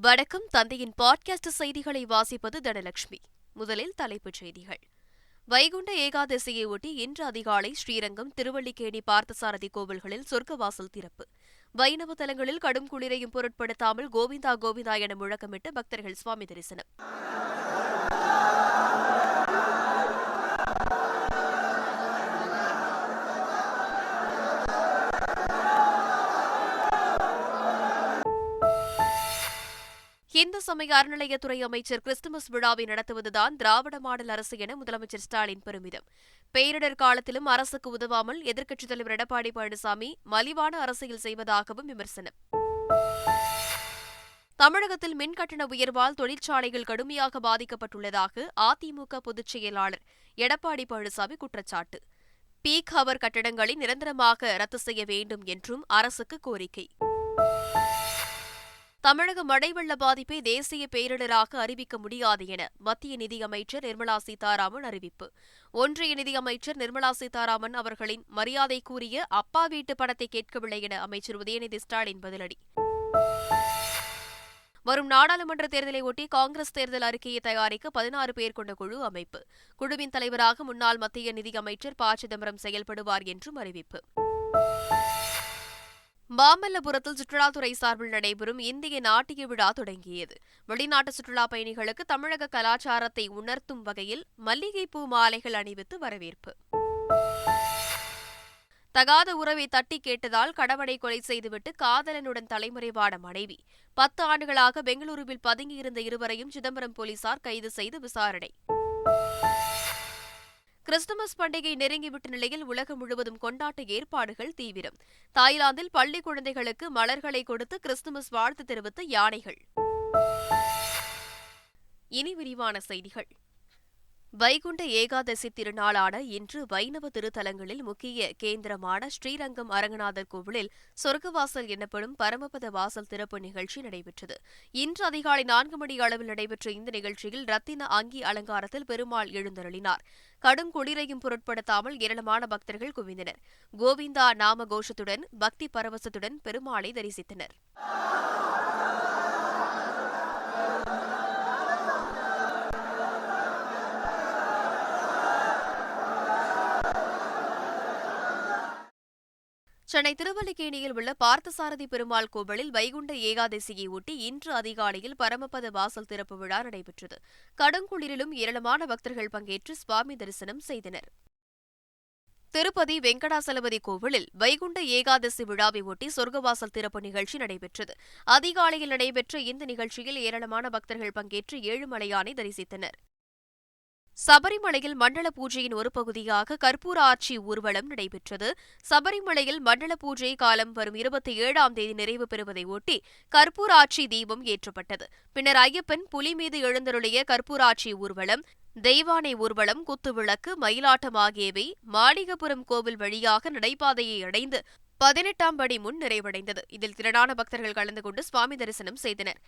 வணக்கம். தந்தையின் பாட்காஸ்ட் செய்திகளை வாசிப்பது தனலட்சுமி. முதலில் தலைப்புச் செய்திகள். வைகுண்ட ஏகாதசியை ஒட்டி இன்று அதிகாலை ஸ்ரீரங்கம் திருவள்ளிக்கேணி பார்த்தசாரதி கோவில்களில் சொர்க்கவாசல் திறப்பு. வைணவ தலங்களில் கடும் குளிரையும் பொருட்படுத்தாமல் கோவிந்தா கோவிந்தா என முழக்கமிட்டு பக்தர்கள் சுவாமி தரிசனம். இந்து சமய அறநிலையத்துறை அமைச்சர் கிறிஸ்துமஸ் விழாவை நடத்துவதுதான் திராவிட மாடல் அரசு என முதலமைச்சர் ஸ்டாலின் பெருமிதம். பேரிடர் காலத்திலும் அரசுக்கு உதவாமல் எதிர்க்கட்சித் தலைவர் எடப்பாடி பழனிசாமி மலிவான அரசியல் செய்வதாகவும் விமர்சனம். தமிழகத்தில் மின் கட்டண உயர்வால் தொழிற்சாலைகள் கடுமையாக பாதிக்கப்பட்டுள்ளதாக அதிமுக பொதுச் செயலாளர் எடப்பாடி பழனிசாமி குற்றச்சாட்டு. பீக் ஹவர் கட்டடங்களை நிரந்தரமாக ரத்து செய்ய வேண்டும் என்றும் அரசுக்கு கோரிக்கை. தமிழக மழை வெள்ள பாதிப்பை தேசிய பேரிடராக அறிவிக்க முடியாது என மத்திய நிதியமைச்சர் நிர்மலா சீதாராமன் அறிவிப்பு. ஒன்றிய நிதியமைச்சர் நிர்மலா சீதாராமன் அவர்களின் மரியாதை கூறிய அப்பா வீட்டு படத்தை கேட்கவில்லை என அமைச்சர் உதயநிதி ஸ்டாலின் பதிலடி. வரும் நாடாளுமன்ற தேர்தலை ஒட்டி காங்கிரஸ் தேர்தல் அறிக்கையை தயாரிக்க பதினாறு பேர் கொண்ட குழு அமைப்பு. குழுவின் தலைவராக முன்னாள் மத்திய நிதியமைச்சர் ப. சிதம்பரம் செயல்படுவார் என்றும் அறிவிப்பு. மாமல்லபுரத்தில் சுற்றுலாத்துறை சார்பில் நடைபெறும் இந்திய நாட்டிய விழா தொடங்கியது. வெளிநாட்டு சுற்றுலா பயணிகளுக்கு தமிழக கலாச்சாரத்தை உணர்த்தும் வகையில் மல்லிகைப்பூ மாலைகள் அணிவித்து வரவேற்பு. தகாத உறவை தட்டி கேட்டதால் கணவனை கொலை செய்துவிட்டு காதலனுடன் தலைமறைவான மனைவி. பத்து ஆண்டுகளாக பெங்களூருவில் பதுங்கியிருந்த இருவரையும் சிதம்பரம் போலீசார் கைது செய்து விசாரணை. கிறிஸ்துமஸ் பண்டிகை நெருங்கிவிட்ட நிலையில் உலகம் முழுவதும் கொண்டாட்ட ஏற்பாடுகள் தீவிரம். தாய்லாந்தில் பள்ளி குழந்தைகளுக்கு மலர்களை கொடுத்து கிறிஸ்துமஸ் வாழ்த்து தெரிவித்த யானைகள். இனி விரிவான செய்திகள். வைகுண்ட ஏகாதசி திருநாளான இன்று வைணவ திருத்தலங்களில் முக்கிய கேந்திரமான ஸ்ரீரங்கம் அரங்கநாதர் கோவிலில் சொர்க்கவாசல் எனப்படும் பரமபத வாசல் திறப்பு நிகழ்ச்சி நடைபெற்றது. இன்று அதிகாலை நான்கு மணி அளவில் நடைபெற்ற இந்த நிகழ்ச்சியில் ரத்தின அங்கி அலங்காரத்தில் பெருமாள் எழுந்தருளினார். கடும் குளிரையும் பொருட்படுத்தாமல் ஏராளமான பக்தர்கள் குவிந்தனர். கோவிந்தா நாம கோஷத்துடன் பக்தி பரவசத்துடன் பெருமாளை தரிசித்தனர். சென்னை திருவல்லிக்கேணியில் உள்ள பார்த்தசாரதி பெருமாள் கோவிலில் வைகுண்ட ஏகாதசியை ஒட்டி இன்று அதிகாலையில் பரமபத வாசல் திறப்பு விழா நடைபெற்றது. கடுங்குளிரிலும் ஏராளமான பக்தர்கள் பங்கேற்று சுவாமி தரிசனம் செய்தனர். திருப்பதி வெங்கடாசலபதி கோவிலில் வைகுண்ட ஏகாதசி விழாவை ஒட்டி சொர்க்கவாசல் திறப்பு நிகழ்ச்சி நடைபெற்றது. அதிகாலையில் நடைபெற்ற இந்த நிகழ்ச்சியில் ஏராளமான பக்தர்கள் பங்கேற்று ஏழுமலையானை தரிசித்தனர். சபரிமலையில் மண்டல பூஜையின் ஒரு பகுதியாக கற்பூர ஆட்சி ஊர்வலம் நடைபெற்றது. சபரிமலையில் மண்டல பூஜை காலம் வரும் இருபத்தி ஏழாம் தேதி நிறைவு பெறுவதை ஒட்டி கற்பூர ஆட்சி தீபம் ஏற்றப்பட்டது. பின்னர் ஐயப்பன் புலி மீது எழுந்தருளிய கற்பூராட்சி ஊர்வலம் தெய்வானை ஊர்வலம் குத்துவிளக்கு மயிலாட்டம் ஆகியவை மாளிகபுரம் கோவில் வழியாக நடைபாதையை அடைந்து பதினெட்டாம் படி முன் நிறைவடைந்தது. இதில் திரளான பக்தர்கள் கலந்து கொண்டு சுவாமி தரிசனம் செய்தனர்.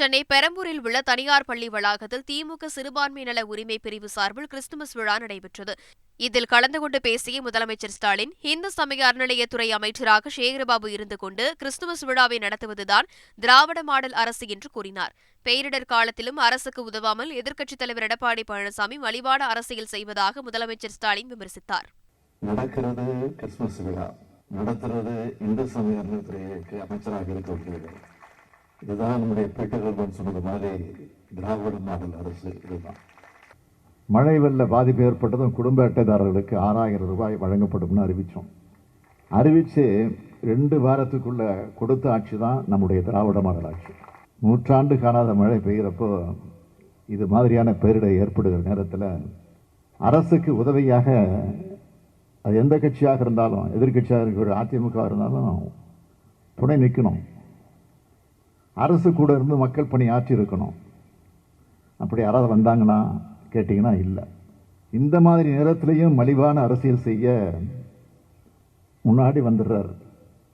சென்னை பெரம்பூரில் உள்ள தனியார் பள்ளி வளாகத்தில் திமுக சிறுபான்மை நல உரிமை பிரிவு சார்பில் கிறிஸ்துமஸ் விழா நடைபெற்றது. இதில் கலந்து கொண்டு பேசிய முதலமைச்சர் ஸ்டாலின் இந்து சமய அறநிலையத்துறை அமைச்சராக சேகரபாபு இருந்து கொண்டு கிறிஸ்துமஸ் விழாவை நடத்துவதுதான் திராவிட மாடல் அரசு என்று கூறினார். பேரிடர் காலத்திலும் அரசுக்கு உதவாமல் எதிர்க்கட்சித் தலைவர் எடப்பாடி பழனிசாமி மலிவான அரசியல் செய்வதாக முதலமைச்சர் ஸ்டாலின் விமர்சித்தார். நடக்கிறது கிறிஸ்துமஸ் விழா. நடத்துறது இந்து சமய அமைச்சராக இருக்கக்கூடியது இதுதான் நம்முடைய பீட்டர் சொன்னது மாதிரி திராவிட மாடல் அரசு இதுதான். மழை வெள்ள பாதிப்பு ஏற்பட்டதும் குடும்ப அட்டைதாரர்களுக்கு ஆறாயிரம் ரூபாய் வழங்கப்படும்னு அறிவித்தோம் அறிவித்து ரெண்டு வாரத்துக்குள்ள கொடுத்த ஆட்சி தான் நம்முடைய திராவிட மாடல் ஆட்சி. நூற்றாண்டு காணாத மழை பெய்கிறப்போ இது மாதிரியான பேரிடர் ஏற்படுகிற நேரத்தில் அரசுக்கு உதவியாக அது எந்த கட்சியாக இருந்தாலும் எதிர்கட்சியாக இருக்கிற அதிமுக இருந்தாலும் துணை நிற்கணும் அரசு கூட இருந்து மக்கள் பணி ஆற்றி இருக்கணும் அப்படி யாராவது வந்தாங்கன்னா கேட்டிங்கன்னா இல்லை. இந்த மாதிரி நேரத்திலையும் மலிவான அரசியல் செய்ய முன்னாடி வந்துடுறார்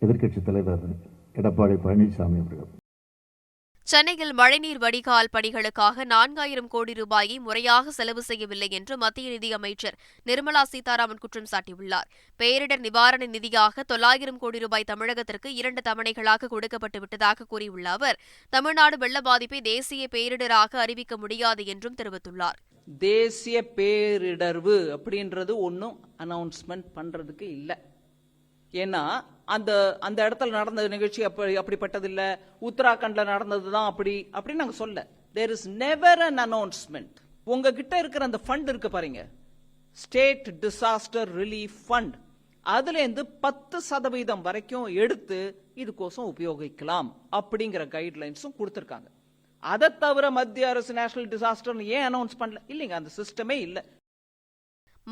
எதிர்கட்சி தலைவர் எடப்பாடி பழனிசாமி அவர்கள். சென்னையில் மழைநீர் வடிகால் பணிகளுக்காக நான்காயிரம் கோடி ரூபாயை முறையாக செலவு செய்யவில்லை என்று மத்திய நிதியமைச்சர் நிர்மலா சீதாராமன் குற்றம் சாட்டியுள்ளார். பேரிடர் நிவாரண நிதியாக தொள்ளாயிரம் கோடி ரூபாய் தமிழகத்திற்கு இரண்டு தவணைகளாக கொடுக்கப்பட்டு விட்டதாக கூறியுள்ள அவர் தமிழ்நாடு வெள்ள பாதிப்பை தேசிய பேரிடராக அறிவிக்க முடியாது என்றும் தெரிவித்துள்ளார். தேசிய பேரிடர்வு அப்படின்றது ஒன்றும் அனௌன்ஸ்மெண்ட் பண்றதுக்கு இல்லை. ஏன்னா அந்த அந்த இடத்துல நடந்த நிகழ்ச்சி அப்படி அப்படிப்பட்டது இல்ல உத்தராகண்ட்ல நடந்தது தான் அப்படி அப்படின்னு நாங்கள் சொல்ல. There is never an announcement உங்ககிட்ட இருக்கிற அந்த ஃபண்ட் இருக்கு பாருங்க. ஸ்டேட் டிசாஸ்டர் ரிலீஃப் ஃபண்ட் அதுலேருந்து பத்து சதவீதம் வரைக்கும் எடுத்து இதுக்கோசம் உபயோகிக்கலாம் அப்படிங்கிற கைட்லைன்ஸும் கொடுத்துருக்காங்க. அதை தவிர மத்திய அரசு நேஷனல் டிசாஸ்டர்னு ஏன் அனௌன்ஸ் பண்ணல? இல்லைங்க அந்த சிஸ்டமே இல்லை.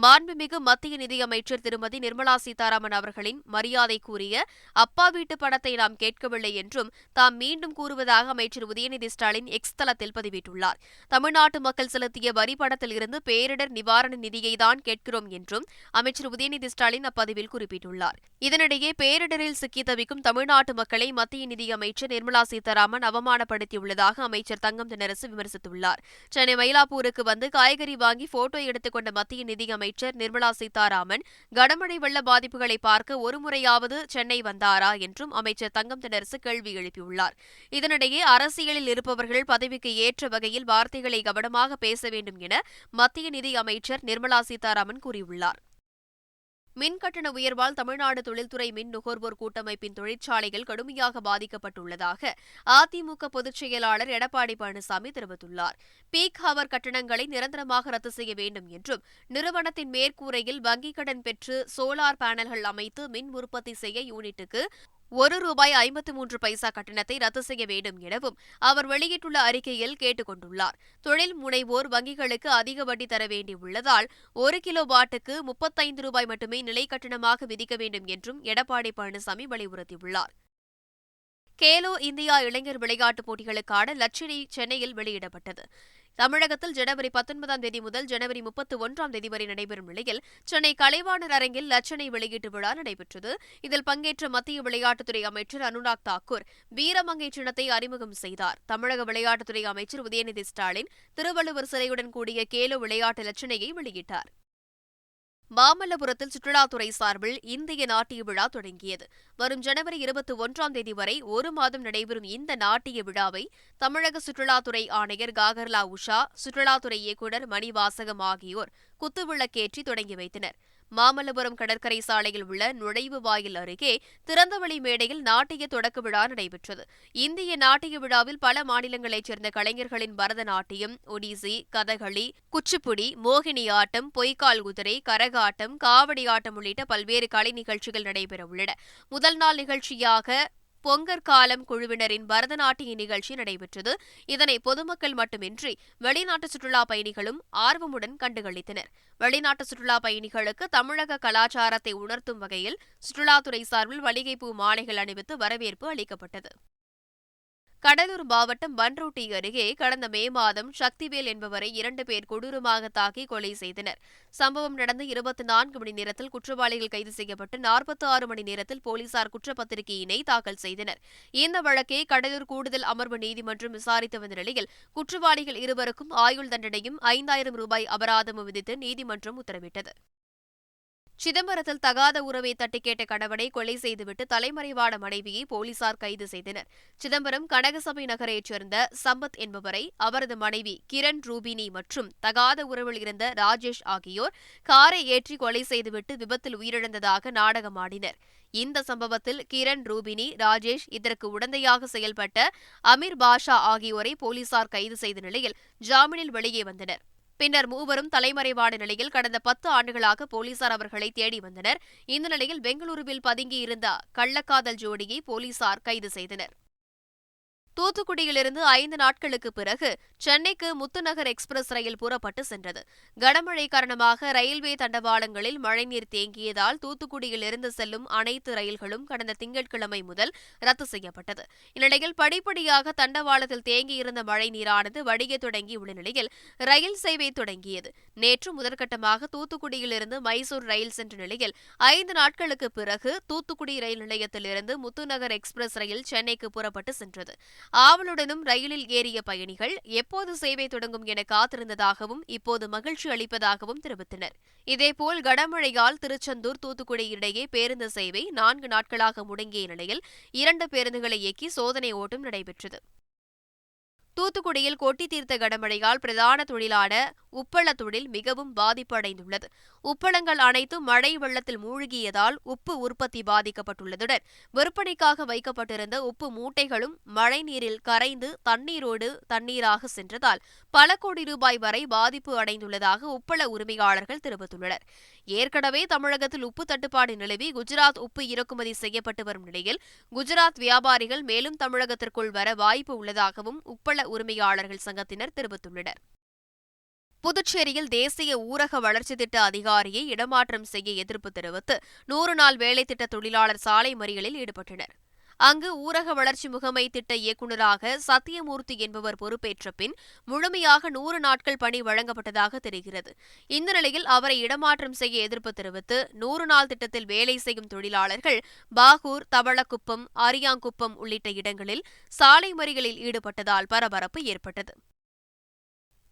மாண்புமிகு மத்திய நிதியமைச்சர் திருமதி நிர்மலா சீதாராமன் அவர்களின் மரியாதை கூறிய அப்பா வீட்டு படத்தை நாம் கேட்கவில்லை என்றும் தாம் மீண்டும் கூறுவதாக அமைச்சர் உதயநிதி ஸ்டாலின் எக்ஸ் தளத்தில் பதிவிட்டுள்ளார். தமிழ்நாட்டு மக்கள் செலுத்திய வரி படத்தில் இருந்து பேரிடர் நிவாரண நிதியை தான் கேட்கிறோம் என்றும் அமைச்சர் உதயநிதி ஸ்டாலின் அப்பதிவில் குறிப்பிட்டுள்ளார். இதனிடையே பேரிடரில் சிக்கி தவிக்கும் தமிழ்நாட்டு மக்களை மத்திய நிதியமைச்சர் நிர்மலா சீதாராமன் அவமானப்படுத்தியுள்ளதாக அமைச்சர் தங்கம் தென்னரசு விமர்சித்துள்ளார். சென்னை மயிலாப்பூருக்கு வந்து காய்கறி வாங்கி போட்டோ எடுத்துக்கொண்ட மத்திய நிதியமைச்சர் நிர்மலா சீதாராமன் கனமழை வெள்ள பாதிப்புகளை பார்க்க ஒருமுறையாவது சென்னை வந்தாரா என்றும் அமைச்சர் தங்கம் தினரசு கேள்வி எழுப்பியுள்ளார். இதனிடையே அரசியலில் இருப்பவர்கள் பதவிக்கு ஏற்ற வகையில் வார்த்தைகளை கவனமாக பேச வேண்டும் என மத்திய நிதி அமைச்சர் நிர்மலா சீதாராமன் கூறியுள்ளார். மின் கட்டண உயர்வால் தமிழ்நாடு தொழில்துறை மின் நுகர்வோர் கூட்டமைப்பின் தொழிற்சாலைகள் கடுமையாக பாதிக்கப்பட்டுள்ளதாக அதிமுக பொதுச் செயலாளர் எடப்பாடி பழனிசாமி தெரிவித்துள்ளார். பீக் ஹவர் கட்டணங்களை நிரந்தரமாக ரத்து செய்ய வேண்டும் என்றும் நிறுவனத்தின் மேற்கூரையில் வங்கிக் கடன் பெற்று சோலார் பேனல்கள் அமைத்து மின் உற்பத்தி செய்ய யூனிட்டுக்கு ஒரு ரூபாய் ஐம்பத்து மூன்று பைசா கட்டணத்தை ரத்து செய்ய வேண்டும் எனவும் அவர் வெளியிட்டுள்ள அறிக்கையில் கேட்டுக் கொண்டுள்ளார் தொழில் முனைவோர் வங்கிகளுக்கு அதிக வட்டி தர வேண்டியுள்ளதால் ஒரு கிலோ வாட்டுக்கு முப்பத்தைந்து ரூபாய் மட்டுமே நிலை கட்டணமாக விதிக்க வேண்டும் என்றும் எடப்பாடி பழனிசாமி வலியுறுத்தியுள்ளார். கேலோ இந்தியா இளைஞர் விளையாட்டுப் போட்டிகளுக்கான லட்சணை சென்னையில் வெளியிடப்பட்டது. தமிழகத்தில் ஜனவரி பத்தொன்பதாம் தேதி முதல் ஜனவரி முப்பத்தி ஒன்றாம் தேதி வரை நடைபெறும் நிலையில் சென்னை கலைவாணர் அரங்கில் லட்சணை வெளியீட்டு விழா நடைபெற்றது. இதில் பங்கேற்ற மத்திய விளையாட்டுத்துறை அமைச்சர் அனுராக் தாக்கூர் வீரமங்கை சின்னத்தை அறிமுகம் செய்தார். தமிழக விளையாட்டுத்துறை அமைச்சர் உதயநிதி ஸ்டாலின் திருவள்ளுவர் சிலையுடன் கூடிய கேலோ விளையாட்டு லட்சணையை வெளியிட்டார். மாமல்லபுரத்தில் சுற்றுலாத்துறை சார்பில் இந்திய நாட்டிய விழா தொடங்கியது. வரும் ஜனவரி இருபத்தி ஒன்றாம் தேதி வரை ஒரு மாதம் நடைபெறும் இந்த நாட்டிய விழாவை தமிழக சுற்றுலாத்துறை ஆணையர் காகர்லா உஷா சுற்றுலாத்துறை இயக்குநர் மணிவாசகம் ஆகியோர் குத்துவிளக்கேற்றி தொடங்கி வைத்தனர். மாமல்லபுரம் கடற்கரை சாலையில் உள்ள நுழைவு வாயில் அருகே திறந்தவெளி மேடையில் நாட்டிய தொடக்க விழா நடைபெற்றது. இந்திய நாட்டிய விழாவில் பல மாநிலங்களைச் சேர்ந்த கலைஞர்களின் பரதநாட்டியம் ஒடிசி கதகளி குச்சிப்புடி மோகினி ஆட்டம் பொய்க்கால் குதிரை கரகாட்டம் காவடி ஆட்டம் உள்ளிட்ட பல்வேறு கலை நிகழ்ச்சிகள் நடைபெறவுள்ளன. முதல் நாள் நிகழ்ச்சியாக பொங்கற்காலம் குழுவினரின் பரதநாட்டிய நிகழ்ச்சி நடைபெற்றது. இதனை பொதுமக்கள் மட்டுமின்றி வெளிநாட்டு சுற்றுலா பயணிகளும் ஆர்வமுடன் கண்டுகளித்தனர். வெளிநாட்டு சுற்றுலா பயணிகளுக்கு தமிழக கலாச்சாரத்தை உணர்த்தும் வகையில் சுற்றுலாத்துறை சார்பில் மளிகைப்பூ மாலைகள் அணிவித்து வரவேற்பு அளிக்கப்பட்டது. கடலூர் மாவட்டம் பன்ருட்டி அருகே கடந்த மே மாதம் சக்திவேல் என்பவரை இரண்டு பேர் கொடூரமாக தாக்கி கொலை செய்தனர். சம்பவம் நடந்து இருபத்தி நான்கு மணி நேரத்தில் குற்றவாளிகள் கைது செய்யப்பட்டு நாற்பத்தி ஆறு மணி நேரத்தில் போலீசார் குற்றப்பத்திரிகையினை தாக்கல் செய்தனர். இந்த வழக்கை கடலூர் கூடுதல் அமர்வு நீதிமன்றம் விசாரித்து வந்த நிலையில் குற்றவாளிகள் இருவருக்கும் ஆயுள் தண்டனையும் ஐந்தாயிரம் ரூபாய் அபராதமும் விதித்து நீதிமன்றம் உத்தரவிட்டது. சிதம்பரத்தில் தகாத உறவை தட்டி கேட்ட கணவனை கொலை செய்துவிட்டு தலைமறைவான மனைவியை போலீசார் கைது செய்தனர். சிதம்பரம் கனகசபை நகரைச் சேர்ந்த சம்பத் என்பவரை அவரது மனைவி கிரண் ரூபினி மற்றும் தகாத உறவில் இருந்த ராஜேஷ் ஆகியோர் காரை ஏற்றி கொலை செய்துவிட்டு விபத்தில் உயிரிழந்ததாக நாடகமாடினர் இந்த சம்பவத்தில் கிரண் ரூபினி ராஜேஷ் இதற்கு உடந்தையாக செயல்பட்ட அமீர் பாஷா ஆகியோரை போலீசார் கைது செய்த நிலையில் ஜாமீனில் வெளியே வந்தனர். பின்னர் மூவரும் தலைமறைவான நிலையில் கடந்த பத்து ஆண்டுகளாக போலீசார் அவர்களை தேடி வந்தனர். இந்த நிலையில் பெங்களூருவில் பதுங்கியிருந்த கள்ளக்காதல் ஜோடியை போலீசார் கைது செய்தனர். தூத்துக்குடியிலிருந்து ஐந்து நாட்களுக்கு பிறகு சென்னைக்கு முத்துநகர் எக்ஸ்பிரஸ் ரயில் புறப்பட்டு சென்றது. கனமழை காரணமாக ரயில்வே தண்டவாளங்களில் மழைநீர் தேங்கியதால் தூத்துக்குடியிலிருந்து செல்லும் அனைத்து ரயில்களும் கடந்த திங்கட்கிழமை முதல் ரத்து செய்யப்பட்டது. இந்நிலையில் படிப்படியாக தண்டவாளத்தில் தேங்கியிருந்த மழைநீரானது வடிய தொடங்கியுள்ள நிலையில் ரயில் சேவை தொடங்கியது. நேற்று முதற்கட்டமாக தூத்துக்குடியிலிருந்து மைசூர் ரயில் சென்ற நிலையில் ஐந்து நாட்களுக்கு பிறகு தூத்துக்குடி ரயில் நிலையத்திலிருந்து முத்துநகர் எக்ஸ்பிரஸ் ரயில் சென்னைக்கு புறப்பட்டு சென்றது. ஆவலுடனும் ரயிலில் ஏறிய பயணிகள் எப்போது சேவை தொடங்கும் என காத்திருந்ததாகவும் இப்போது மகிழ்ச்சி அளிப்பதாகவும் தெரிவித்தனர். இதேபோல் கனமழையால் திருச்செந்தூர் தூத்துக்குடி இடையே பேருந்து சேவை நான்கு நாட்களாக முடங்கிய நிலையில் இரண்டு பேருந்துகளை இயக்கி சோதனை ஓட்டம் நடைபெற்றது. தூத்துக்குடியில் கொட்டி தீர்த்த கனமழையால் பிரதான தொழிலான உப்பள தொழில் மிகவும் பாதிப்படைந்துள்ளது. உப்பளங்கள் அனைத்தும் மழை வெள்ளத்தில் மூழ்கியதால் உப்பு உற்பத்தி பாதிக்கப்பட்டுள்ளதுடன் விற்பனைக்காக வைக்கப்பட்டிருந்த உப்பு மூட்டைகளும் மழை நீரில் கரைந்து தண்ணீரோடு தண்ணீராக சென்றதால் பல கோடி ரூபாய் வரை பாதிப்பு அடைந்துள்ளதாக உப்பள உரிமையாளர்கள் தெரிவித்துள்ளனர். ஏற்கனவே தமிழகத்தில் உப்பு தட்டுப்பாடு நிலவி குஜராத் உப்பு இறக்குமதி செய்யப்பட்டு வரும் நிலையில் குஜராத் வியாபாரிகள் மேலும் தமிழகத்திற்குள் வர வாய்ப்பு உள்ளதாகவும் உப்பள உரிமையாளர்கள் சங்கத்தினர் தெரிவித்துள்ளனர். புதுச்சேரியில் தேசிய ஊரக வளர்ச்சி திட்ட அதிகாரியை இடமாற்றம் செய்ய எதிர்ப்பு தெரிவித்து நூறு நாள் வேலை திட்ட தொழிலாளர் சாலை மறியலில் ஈடுபட்டனர். அங்கு ஊரக வளர்ச்சி முகமை திட்ட இயக்குநராக சத்தியமூர்த்தி என்பவர் பொறுப்பேற்ற பின் முழுமையாக நூறு நாட்கள் பணி வழங்கப்பட்டதாக தெரிகிறது. இந்த நிலையில் அவரை இடமாற்றம் செய்ய எதிர்ப்பு தெரிவித்து நூறு நாள் திட்டத்தில் வேலை செய்யும் தொழிலாளர்கள் பாகூர் தவளக்குப்பம் அரியாங்குப்பம் உள்ளிட்ட இடங்களில் சாலை மறியலில் ஈடுபட்டதால் பரபரப்பு ஏற்பட்டது.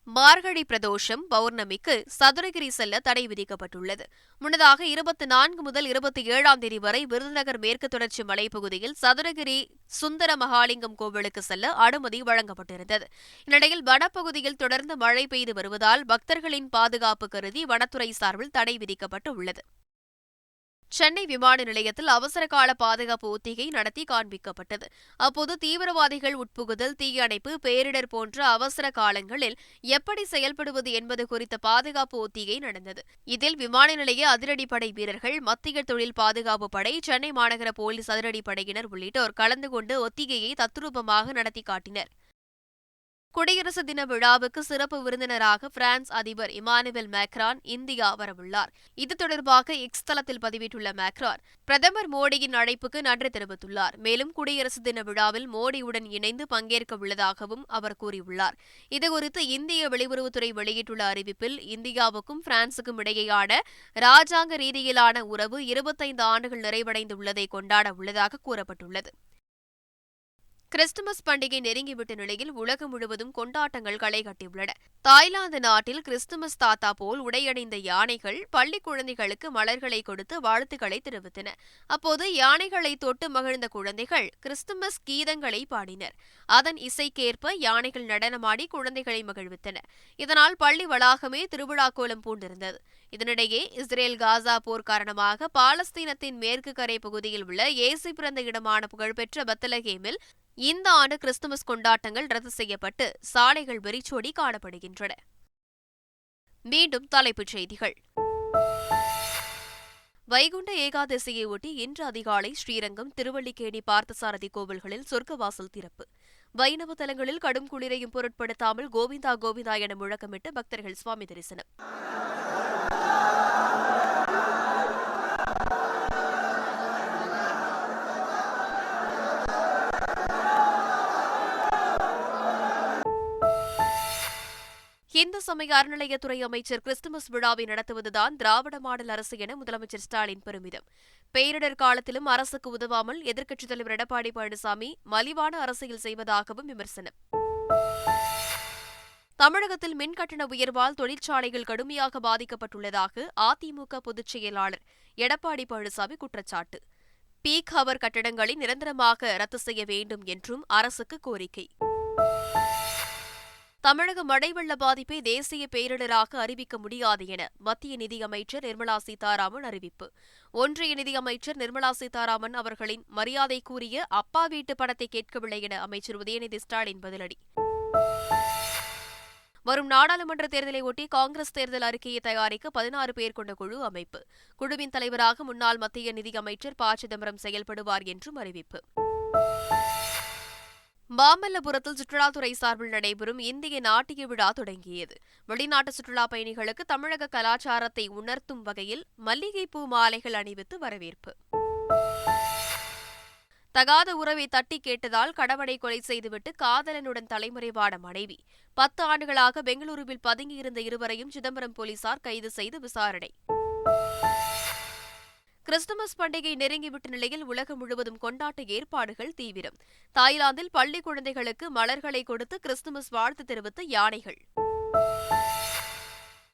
மார்கழி பிரதோஷம் பௌர்ணமிக்கு சதுரகிரி செல்ல தடை விதிக்கப்பட்டுள்ளது. முன்னதாக இருபத்தி நான்கு முதல் இருபத்தி ஏழாம் தேதி வரை விருதுநகர் மேற்கு தொடர்ச்சி மலைப்பகுதியில் சதுரகிரி சுந்தர மகாலிங்கம் கோவிலுக்கு செல்ல அனுமதி வழங்கப்பட்டிருந்தது. இந்நிலையில் வனப்பகுதியில் தொடர்ந்து மழை பெய்து வருவதால் பக்தர்களின் பாதுகாப்பு கருதி வனத்துறை சார்பில் தடை விதிக்கப்பட்டு உள்ளது சென்னை விமான நிலையத்தில் அவசர கால பாதுகாப்பு ஒத்திகை நடத்தி காண்பிக்கப்பட்டது. அப்போது தீவிரவாதிகள் உட்புகுதல் தீயணைப்பு பேரிடர் போன்ற அவசர காலங்களில் எப்படி செயல்படுவது என்பது குறித்த பாதுகாப்பு ஒத்திகை நடந்தது. இதில் விமான நிலைய அதிரடிப்படை வீரர்கள் மத்திய தொழில் பாதுகாப்பு படை சென்னை மாநகர போலீஸ் அதிரடிப்படையினர் உள்ளிட்டோர் கலந்து கொண்டு ஒத்திகையை தத்ரூபமாக நடத்தி காட்டினர். குடியரசு தின விழாவுக்கு சிறப்பு விருந்தினராக பிரான்ஸ் அதிபர் இமானுவேல் மேக்ரான் இந்தியா வரவுள்ளார். இது தொடர்பாக எக்ஸ் தளத்தில் பதிவிட்டுள்ள மேக்ரான் பிரதமர் மோடியின் அழைப்புக்கு நன்றி தெரிவித்துள்ளார். மேலும் குடியரசு தின விழாவில் மோடியுடன் இணைந்து பங்கேற்க உள்ளதாகவும் அவர் கூறியுள்ளார். இதுகுறித்து இந்திய வெளியுறவுத்துறை வெளியிட்டுள்ள அறிவிப்பில் இந்தியாவுக்கும் பிரான்சுக்கும் இடையேயான ராஜாங்க ரீதியிலான உறவு இருபத்தைந்து ஆண்டுகள் நிறைவடைந்துள்ளதை கொண்டாட உள்ளதாக கூறப்பட்டுள்ளது. கிறிஸ்துமஸ் பண்டிகை நெருங்கிவிட்ட நிலையில் உலகம் முழுவதும் கொண்டாட்டங்கள் களை கட்டியுள்ளன. தாய்லாந்து நாட்டில் கிறிஸ்துமஸ் தாத்தா போல் உடையணிந்த யானைகள் பள்ளி குழந்தைகளுக்கு மலர்களை கொடுத்து வாழ்த்துக்களை தெரிவித்தன. அப்போது யானைகளை தொட்டு மகிழ்ந்த குழந்தைகள் கிறிஸ்துமஸ் கீதங்களை பாடினர். அதன் இசைக்கேற்ப யானைகள் நடனமாடி குழந்தைகளை மகிழ்வித்தன. இதனால் பள்ளி வளாகமே திருவிழா கோலம் பூண்டிருந்தது. இதனிடையே இஸ்ரேல் காசா போர் காரணமாக பாலஸ்தீனத்தின் மேற்கு கரை பகுதியில் உள்ள ஏசி பிறந்த இடமான புகழ்பெற்ற பத்தலகேமில் இந்த ஆண்டு கிறிஸ்துமஸ் கொண்டாட்டங்கள் ரத்து செய்யப்பட்டு சாலைகள் வெறிச்சோடி காணப்படுகின்றன. மீண்டும் தலைப்புச் செய்திகள். வைகுண்ட ஏகாதசியை ஒட்டி இன்று அதிகாலை ஸ்ரீரங்கம் திருவள்ளிக்கேணி பார்த்தசாரதி கோவில்களில் சொர்க்கவாசல் திறப்பு. வைணவ தலங்களில் கடும் குளிரையும் பொருட்படுத்தாமல் கோவிந்தா கோவிந்தா என முழக்கமிட்டு பக்தர்கள் சுவாமி தரிசனம். இந்து சமய அறநிலையத்துறை அமைச்சர் கிறிஸ்துமஸ் விழாவை நடத்துவதுதான் திராவிட மாடல் அரசு என முதலமைச்சர் ஸ்டாலின் பெருமிதம். பேரிடர் காலத்திலும் அரசுக்கு உதவாமல் எதிர்க்கட்சித் தலைவர் எடப்பாடி பழனிசாமி மலிவான அரசியல் செய்வதாகவும் விமர்சனம். தமிழகத்தில் மின் கட்டண உயர்வால் தொழிற்சாலைகள் கடுமையாக பாதிக்கப்பட்டுள்ளதாக அதிமுக பொதுச் செயலாளர் எடப்பாடி பழனிசாமி குற்றச்சாட்டு. பீக் ஹவர் கட்டடங்களை நிரந்தரமாக ரத்து செய்ய வேண்டும் என்றும் அரசுக்கு கோரிக்கை. தமிழக மழை வெள்ள பாதிப்பை தேசிய பேரிடராக அறிவிக்க முடியாது என மத்திய நிதியமைச்சர் நிர்மலா சீதாராமன் அறிவிப்பு. ஒன்றிய நிதியமைச்சர் நிர்மலா சீதாராமன் அவர்களின் மரியாதை கூறிய அப்பா வீட்டு படத்தை கேட்கவில்லை என அமைச்சர் உதயநிதி ஸ்டாலின் பதிலடி. வரும் நாடாளுமன்ற தேர்தலை ஒட்டி காங்கிரஸ் தேர்தல் அறிக்கையை தயாரிக்க பதினாறு பேர் கொண்ட குழு அமைப்பு. குழுவின் தலைவராக முன்னாள் மத்திய நிதியமைச்சர் ப. சிதம்பரம் செயல்படுவார் என்றும் அறிவிப்பு. மாமல்லபுரத்தில் சுற்றுலாத்துறை சார்பில் நடைபெறும் இந்திய நாட்டிய விழா தொடங்கியது. வெளிநாட்டு சுற்றுலா பயணிகளுக்கு தமிழக கலாச்சாரத்தை உணர்த்தும் வகையில் மல்லிகைப்பூ மாலைகள் அணிவித்து வரவேற்பு. தகாத உறவை தட்டி கேட்டதால் கணவனை கொலை செய்துவிட்டு காதலனுடன் தலைமறைவான மனைவி. பத்து ஆண்டுகளாக பெங்களூருவில் பதுங்கியிருந்த இருவரையும் சிதம்பரம் போலீசார் கைது செய்து விசாரணை. கிறிஸ்துமஸ் பண்டிகை நெருங்கிவிட்ட நிலையில் உலகம் முழுவதும் கொண்டாட்ட ஏற்பாடுகள் தீவிரம். தாய்லாந்தில் பள்ளி குழந்தைகளுக்கு மலர்களை கொடுத்து கிறிஸ்துமஸ் வாழ்த்து தெரிவித்த யானைகள்.